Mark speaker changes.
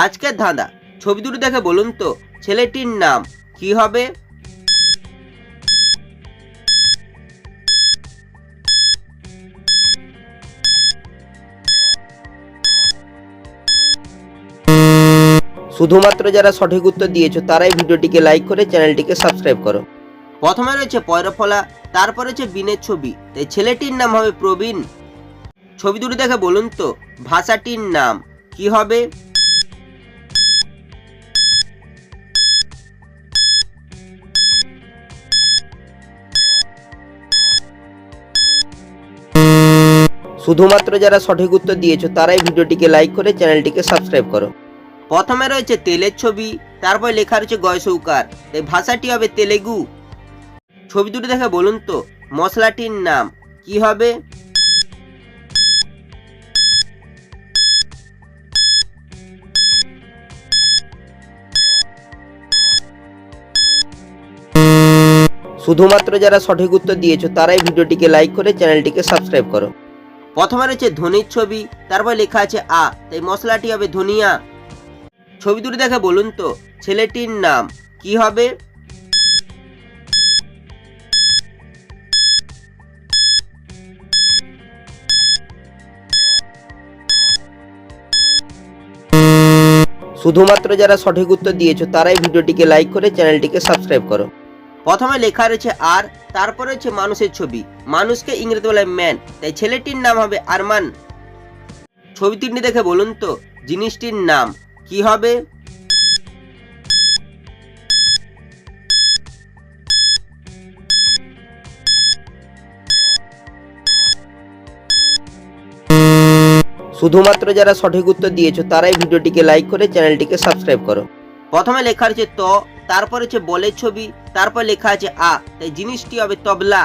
Speaker 1: আজকের ধাঁধা। ছবি দুটো দেখে বলুন তো, ছেলেটির নাম কি হবে? শুধুমাত্র যারা সঠিক উত্তর দিয়েছ, তারাই ভিডিওটিকে লাইক করে চ্যানেলটিকে সাবস্ক্রাইব করো। প্রথমে রয়েছে পয়রফলা, তারপর রয়েছে বিনের ছবি। তাই ছেলেটির নাম হবে প্রবীণ। ছবি দুটো দেখে বলুন তো, ভাষাটির নাম কি হবে? শুধুমাত্র যারা সঠিক উত্তর দিয়েছ, তারাই ভিডিওটিকে লাইক করে চ্যানেলটিকে সাবস্ক্রাইব করো। প্রথমে রয়েছে তেলের ছবি, তারপর লেখা রয়েছে গয়সৌকার এই ভাষাটি হবে তেলেগু। ছবি দুটো দেখে বলুন তো, মশলাটির নাম কি হবে? শুধুমাত্র যারা সঠিক উত্তর দিয়েছ, তারাই ভিডিওটিকে লাইক করে চ্যানেলটিকে সাবস্ক্রাইব করো। প্রথমে রয়েছে ধনির ছবি, তারপর লেখা আছে আ, তাই মশলাটি হবে ধনিয়া। ছবি দুটো দেখে বলুন তো, ছেলেটির নাম কি হবে? শুধুমাত্র যারা সঠিক উত্তর দিয়েছ, তারাই ভিডিওটিকে লাইক করে চ্যানেলটিকে সাবস্ক্রাইব করো। প্রথমে লেখা রয়েছে আর, তারপরে রয়েছে মানুষের ছবি। মানুষকে ইংরেজি বলে ম্যান তাই ছেলেটির নাম হবে আরমান। ছবি তিনটি দেখে বলুন তো, জিনিসটির নাম কি হবে? শুধুমাত্র যারা সঠিক উত্তর দিয়েছ, তারাই ভিডিওটিকে লাইক করে চ্যানেলটিকে সাবস্ক্রাইব করো। প্রথমে লেখা রয়েছে ত তারপর হচ্ছে বলের ছবি তারপর লেখা আছে আ তাই জিনিসটি হবে তবলা।